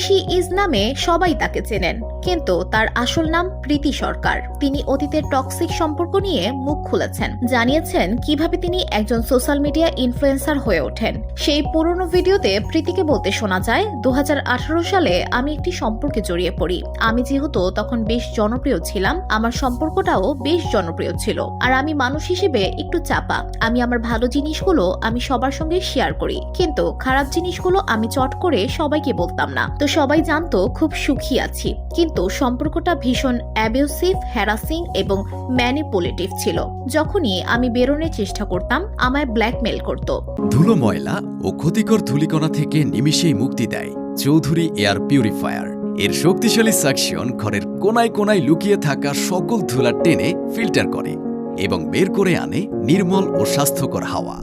She is নামে সবাই তাকে চেনেন, কিন্তু তার আসল নাম প্রীতি সরকার। তিনি অতীতের টক্সিক সম্পর্ক নিয়ে মুখ খুলেছেন। জানিয়েছেন কীভাবে তিনি একজন সোশ্যাল মিডিয়া ইনফ্লুয়েন্সার হয়ে ওঠেন। সেই পুরনো ভিডিওতে প্রীতিকে বলতে শোনা যায় দু হাজার আঠারো সালে আমি একটি সম্পর্কে জড়িয়ে পড়ি। আমি যেহেতু তখন বেশ জনপ্রিয় ছিলাম, আমার সম্পর্কটাও বেশ জনপ্রিয় ছিল। আর আমি মানুষ হিসেবে একটু চাপা। আমি আমার ভালো জিনিসগুলো আমি সবার সঙ্গে শেয়ার করি। কিন্তু খারাপ জিনিসগুলো আমি চট করে সবাইকে বলতাম না। তো সবাই জানতো খুব সুখী আছি। কিন্তু সম্পর্কটা ভীষণ অ্যাবিউসিভ হ্যারাসিং এবং ম্যানিপুলেটিভ ছিল। যখনই আমি বেরোনোর চেষ্টা করতাম, আমায় ব্ল্যাকমেল করত। ধুলো ময়লা ও ক্ষতিকর ধুলিকণা থেকে নিমিষেই মুক্তি দেয় চৌধুরী এয়ার পিউরিফায়ার। এর শক্তিশালী সাকশন ঘরের কোনায় কোনায় লুকিয়ে থাকা সকল ধুলা টেনে ফিল্টার করে এবং বের করে আনে নির্মল ও স্বাস্থ্যকর হাওয়া।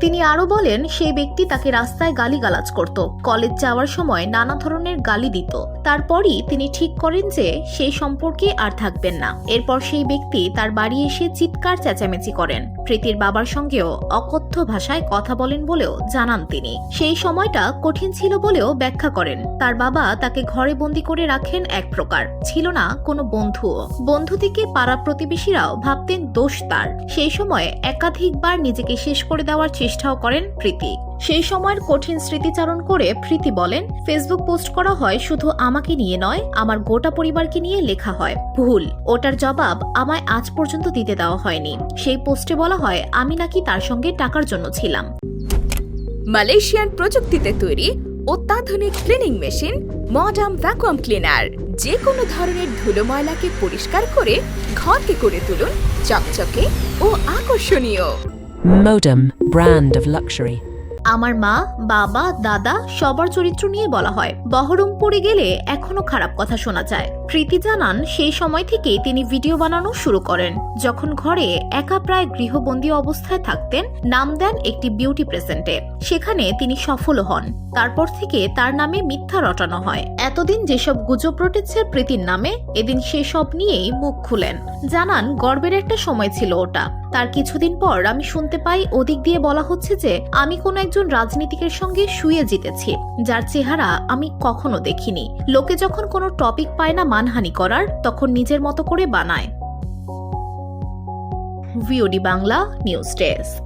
তিনি আরও বলেন, সেই ব্যক্তি তাকে রাস্তায় গালিগালাজ করত। কলেজ যাওয়ার সময় নানা ধরনের গালি দিত। তারপরই তিনি ঠিক করেন যে সেই সম্পর্কে আর থাকবেন না। এরপর সেই ব্যক্তি তার বাড়ি এসে চিৎকার চেঁচামেচি করেন। প্রীতির বাবার সঙ্গেও অকথ্য ভাষায় কথা বলেন বলেও জানান তিনি। সেই সময়টা কঠিন ছিল বলেও ব্যাখ্যা করেন। তার বাবা তাকে ঘরে বন্দি করে রাখেন এক প্রকার। ছিল না কোনো বন্ধুও। বন্ধু থেকে পাড়া প্রতিবেশীরাও ভাবতেন দোষ তার। সেই সময় একাধিকবার নিজেকে শেষ করে দেওয়ার চেষ্টাও করেন প্রীতি। সেই সময়ের কঠিন স্মৃতিচারণ করে প্রীতি বলেন ফেসবুক পোস্ট করা হয় শুধু আমাকে নিয়ে নয়, আমার গোটা পরিবারকে নিয়ে লেখা হয়। ভুল। ওটার জবাব আমায় আজ পর্যন্ত দিতে দেওয়া হয়নি। সেই পোস্টে বলা হয়, আমি নাকি তার সঙ্গে টাকার জন্য ছিলাম। মালয়েশিয়ান প্রযুক্তিতে তৈরি অত্যাধুনিক cleaning machine modern vacuum cleaner যে কোনো ধরনের ধুলো ময়লাকে পরিষ্কার করে ঘরকে করে তুলুন, চকচকে ও আকর্ষণীয়। Modem, brand of luxury. আমার মা বাবা দাদা সবার চরিত্র নিয়ে বলা হয়। বহরমপুরে গেলে এখনও খারাপ কথা শোনা যায়। প্রীতি জানান সেই সময় থেকেই তিনি ভিডিও বানানো শুরু করেন। যখন ঘরে একা প্রায় গৃহবন্দী অবস্থায় থাকতেন নাম দেন একটি বিউটি প্রেজেন্টে সেখানে তিনি সফল হন। তারপর থেকে তার নামে মিথ্যা রটানো হয়। এতদিন যেসব গুজব রটেছে প্রীতির নামে এদিন সেসব নিয়েই মুখ খুলেন। জানান গর্বের একটা সময় ছিল ওটা। তার কিছুদিন পর আমি শুনতে পাই ওদিক দিয়ে বলা হচ্ছে যে আমি কোনো একজন রাজনীতিকের সঙ্গে শুয়ে জিতেছি। যার চেহারা আমি কখনো দেখিনি। লোকে যখন কোনো টপিক পায় না মানহানি করার, তখন নিজের মতো করে বানায়। VOD Bangla news desk.